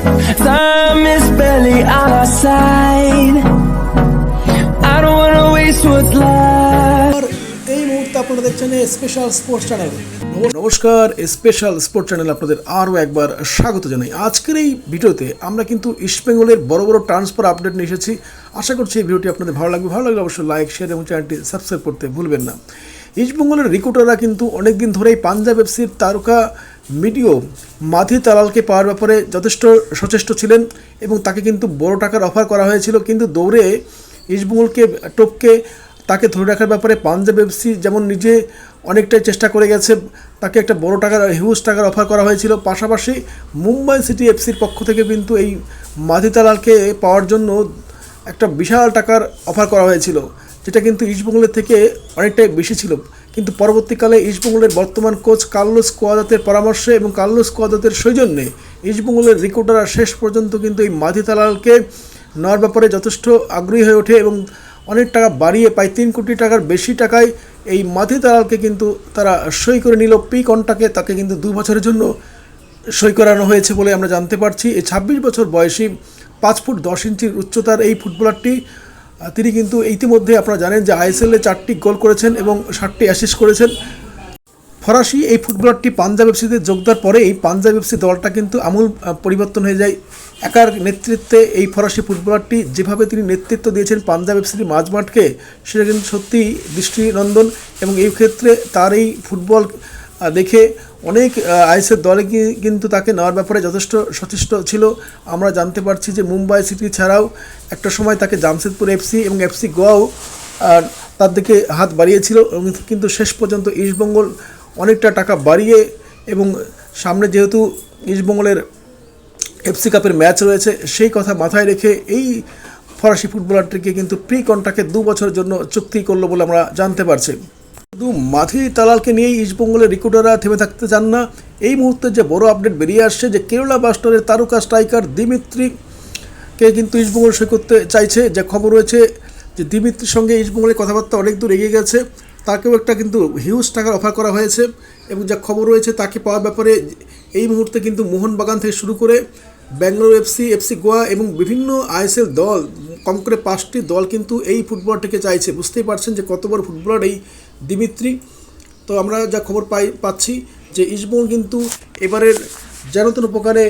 Time is barely on our side. I don't wanna waste what's left. এই মুহূর্তে আপনারা দেখছেন স্পেশাল স্পোর্টস চ্যানেল নমস্কার স্পেশাল স্পোর্টস চ্যানেল আপনাদের আরও একবার স্বাগত জানাই। আজকের এই ভিডিওতে আমরা কিন্তু ইস্টবেঙ্গলের বড় বড় ট্রান্সফার আপডেট নিয়ে এসেছি। আশা করছি এই ভিডিওটি আপনাদের ভালো লাগবে। ভালো লাগলে অবশ্যই লাইক শেয়ার এবং চ্যানেলটি সাবস্ক্রাইব করতে ভুলবেন না। ইস্টবেঙ্গলের রিক্রুটাররা কিন্তু অনেকদিন ধরেই পাঞ্জাব এফসির তারকা মিডিও মাধি তালালকে পাওয়ার ব্যাপারে যথেষ্ট সচেষ্ট ছিলেন এবং তাকে কিন্তু বড় টাকার অফার করা হয়েছিল। কিন্তু দৌড়ে ইস্টবেঙ্গলকে টপকে তাকে ধরে রাখার ব্যাপারে পাঞ্জাব এফসি যেমন নিজে অনেকটাই চেষ্টা করে গেছে, তাকে একটা বড় টাকার, হিউজ টাকার অফার করা হয়েছিল। পাশাপাশি মুম্বাই সিটি এফসির পক্ষ থেকে কিন্তু এই মাধিতালালকে পাওয়ার জন্য একটা বিশাল টাকার অফার করা হয়েছিল, যেটা কিন্তু ইস্টবেঙ্গলের থেকে অনেকটাই বেশি ছিল। কিন্তু পরবর্তীকালে ইস্টবেঙ্গলের বর্তমান কোচ কার্লোস কোয়াদাতের পরামর্শে এবং কার্লোস কোয়াদাতের সৌজন্যে ইস্টবেঙ্গলের রিক্রুটাররা শেষ পর্যন্ত কিন্তু এই মাধি মাধিতালালকে নেওয়ার ব্যাপারে যথেষ্ট আগ্রহী হয়ে ওঠে এবং অনেক টাকা বাড়িয়ে প্রায় তিন কোটি টাকার বেশি টাকায় এই মাথি তালালকে কিন্তু তারা সই করে নিল। পি কন্টাকে তাকে কিন্তু দু বছরের জন্য সই করানো হয়েছে বলে আমরা জানতে পারছি। এই ছাব্বিশ বছর বয়সী পাঁচ ফুট দশ ইঞ্চির উচ্চতার এই ফুটবলারটি তিনি কিন্তু ইতিমধ্যে আপনারা জানেন যে আইএসএলে চারটি গোল করেছেন এবং ষাটটি অ্যাসিস্ট করেছেন। ফরাসি এই ফুটবলারটি পাঞ্জাব এফসিতে যোগ দেওয়ার পরে এই পাঞ্জাব এফসি দলটা কিন্তু আমূল পরিবর্তন হয়ে যায়। একার নেতৃত্বে এই ফরাসি ফুটবলারটি যেভাবে তিনি নেতৃত্ব দিয়েছেন পাঞ্জাব এফসির মাঝমাঠকে, সেটা কিন্তু সত্যিই দৃষ্টিনন্দন এবং এই ক্ষেত্রে তার এই ফুটবল দেখে অনেক আইসের দলে কিন্তু তাকে নেওয়ার ব্যাপারে যথেষ্ট সচেষ্ট ছিল। আমরা জানতে পারছি যে মুম্বাই সিটি ছাড়াও একটা সময় তাকে জামশেদপুর এফসি এবং এফসি গোয়াও তার দিকে হাত বাড়িয়েছিল এবং কিন্তু শেষ পর্যন্ত ইস্টবেঙ্গল অনেকটা টাকা বাড়িয়ে এবং সামনে যেহেতু ইস্টবেঙ্গলের এফসি কাপের ম্যাচ রয়েছে, সেই কথা মাথায় রেখে এই ফরাসি ফুটবলারটিকে কিন্তু প্রি কন্ট্রাক্টে দু বছরের জন্য চুক্তি করল বলে আমরা জানতে পারছি। শুধু মাথি তালালকে নিয়েই ইস্টবেঙ্গলের রিক্রুটাররা থেমে থাকতে চান না। এই মুহূর্তে যে বড় আপডেট বেরিয়ে আসছে, যে কেরলা বাস্টারের তারকা স্ট্রাইকার দিমিত্রিকে কিন্তু ইস্টবেঙ্গল সই করতে চাইছে। যে খবর রয়েছে যে দিমিত্রির সঙ্গে ইস্টবেঙ্গলের কথাবার্তা অনেক দূর এগিয়ে গেছে। তাকেও একটা কিন্তু হিউজ টাকার অফার করা হয়েছে এবং যা খবর রয়েছে তাকে পাওয়ার ব্যাপারে এই মুহূর্তে কিন্তু মোহনবাগান থেকে শুরু করে ব্যাঙ্গালোর এফসি এফসি গোয়া এবং বিভিন্ন আইএসএল দল, কম করে পাঁচটি দল কিন্তু এই ফুটবলারটিকে চাইছে। বুঝতেই পারছেন যে কত বড় ফুটবলার এই দিমিত্রি। তো আমরা যা খবর পাই, পাচ্ছি যে ইস্টবেঙ্গল কিন্তু এবারের যেন তেন প্রকারে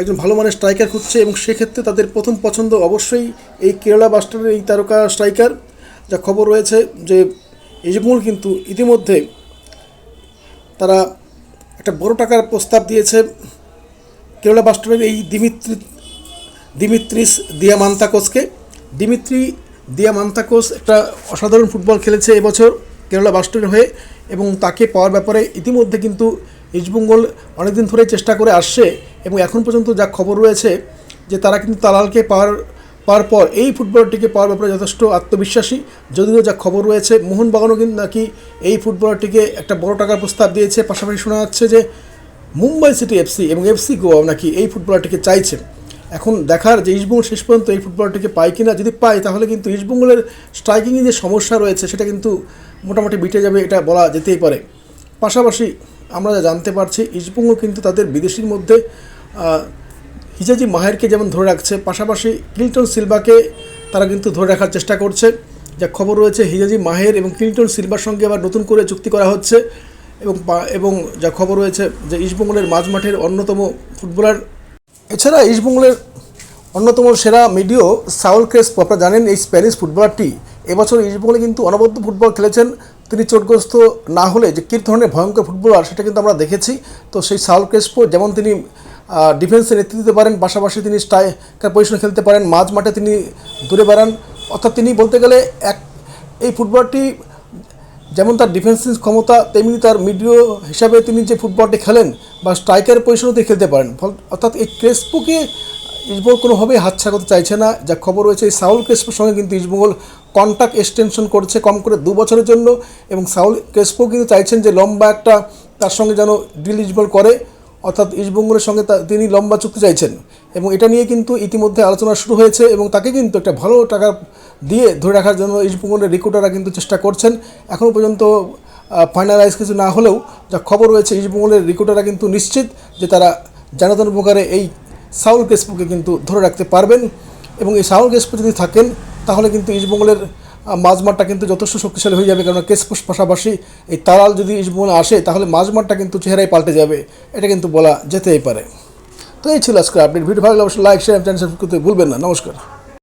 একজন ভালো মানের স্ট্রাইকার খুঁজছে এবং সেক্ষেত্রে তাদের প্রথম পছন্দ অবশ্যই এই কেরালা বাস্টারের এই তারকা স্ট্রাইকার। যা খবর রয়েছে যে ইস্টবেঙ্গল কিন্তু ইতিমধ্যে তারা একটা বড় টাকার প্রস্তাব দিয়েছে। কেরালা বাস্টারের এই দিমিত্রি, দিমিত্রিস দিয়ামান্তাকোসকে। দিমিত্রি দিয়ামান্তাকোস একটা অসাধারণ ফুটবল খেলেছে এবছর। কেরালা বাস্টারের হয়ে এবং তাকে পাওয়ার ব্যাপারে ইতিমধ্যে কিন্তু ইস্টবেঙ্গল অনেকদিন ধরে চেষ্টা করে আসছে এবং এখন পর্যন্ত যা খবর রয়েছে যে তারা কিন্তু তালালকে পাওয়ার পাওয়ার পর এই ফুটবলারটিকে পাওয়ার ব্যাপারে যথেষ্ট আত্মবিশ্বাসী। যদিও যা খবর রয়েছে, মোহনবাগানও কিন্তু নাকি এই ফুটবলারটিকে একটা বড় টাকার প্রস্তাব দিয়েছে। পাশাপাশি শোনা যাচ্ছে যে মুম্বাই সিটি এফসি এবং এফসি গোয়া নাকি এই ফুটবলারটিকে চাইছে। এখন দেখার যে ইস্টবেঙ্গল শেষ পর্যন্ত এই ফুটবলটিকে পায় কিনা, যদি পায়, তাহলে কিন্তু ইস্টবেঙ্গলের স্ট্রাইকিংয়ে যে সমস্যা রয়েছে, সেটা কিন্তু মোটামুটি মিটে যাবে, এটা বলা যেতেই পারে। পাশাপাশি আমরা যা জানতে পারছি, ইস্টবেঙ্গল কিন্তু তাদের বিদেশির মধ্যে হিজাজি মাহেরকে যেমন ধরে রাখছে, পাশাপাশি ক্লিন্টন সিলভাকে তারা কিন্তু ধরে রাখার চেষ্টা করছে। যা খবর রয়েছে, হিজাজি মাহের এবং ক্লিন্টন সিলভার সঙ্গে আবার নতুন করে চুক্তি করা হচ্ছে এবং এবং যা খবর রয়েছে যে ইস্টবেঙ্গলের মাঝমাঠের অন্যতম ফুটবলার এছাড়া ইস্টবেঙ্গলের অন্যতম সেরা মিডিও সাউল ক্রেসপো, আপনারা জানেন এই স্প্যানিশ ফুটবলারটি। এবছর ইস্টবেঙ্গলে কিন্তু অনবদ্য ফুটবল খেলেছেন। তিনি চোটগ্রস্ত না হলে যে কী ধরনের ভয়ঙ্কর ফুটবলার সেটা কিন্তু আমরা দেখেছি। তো সেই সাউল ক্রেসপো যেমন তিনি ডিফেন্সে নেতৃত্ব দিতে পারেন, পাশাপাশি তিনি স্ট্রাইকার পজিশনে খেলতে পারেন। মাঝ মাঠে তিনি দূরে বেড়ান। অর্থাৎ তিনি বলতে গেলে এক, এই ফুটবলটি যেমন তার ডিফেন্সিভ ক্ষমতা, তেমনি তার মিডিও হিসাবে তিনি যে ফুটবলটি খেলেন বা স্ট্রাইকার পজিশনেও খেলতে পারেন। অর্থাৎ এই ক্রেসপোকে ইস্টবেঙ্গল কোনোভাবেই হাতছা করতে চাইছে না। যা খবর রয়েছে, এই সাউল ক্রেসপোর সঙ্গে কিন্তু ইসবঙ্গল কন্ট্যাক্ট এক্সটেনশন করছে কম করে দু বছরের জন্য এবং সাউল ক্রেসপো কিন্তু চাইছেন যে লম্বা একটা তার সঙ্গে যেন ডিল ইসবল করে। অর্থাৎ ইস্টবেঙ্গলের সঙ্গে তিনি লম্বা চুক্তি চাইছেন। এবং এটা নিয়ে কিন্তু ইতিমধ্যে আলোচনা শুরু হয়েছে এবং তাকে কিন্তু একটা ভালো টাকা দিয়ে ধরে রাখার জন্য ইস্টবেঙ্গলের রিক্রুটাররা কিন্তু চেষ্টা করছেন। এখনও পর্যন্ত ফাইনালাইজ কিছু না হলেও যা খবর রয়েছে ইস্টবেঙ্গলের রিক্রুটাররা কিন্তু নিশ্চিত যে তারা জানাতন প্রকারে এই সাউল কেসপুকে কিন্তু ধরে রাখতে পারবেন। এবং এই সাউল কেসপু যদি থাকেন, তাহলে কিন্তু ইস্টবেঙ্গলের মাঝমাঠটা কিন্তু যথেষ্ট শক্তিশালী হয়ে যাবে কারণ কেসপুষ পাশাপাশি এই তারাল যদি ইস্টবেঙ্গলে আসে, তাহলে মাঝমাঠটা কিন্তু চেহারাই পাল্টে যাবে। এটা কিন্তু বলা যেতেই পারে। তো এই ছিল আজকে আপডেট ভিডিও ভালো লাগলে অবশ্যই লাইক শেয়ার চ্যানেল সাবস্ক্রাইব করতে ভুলবেন না। নমস্কার।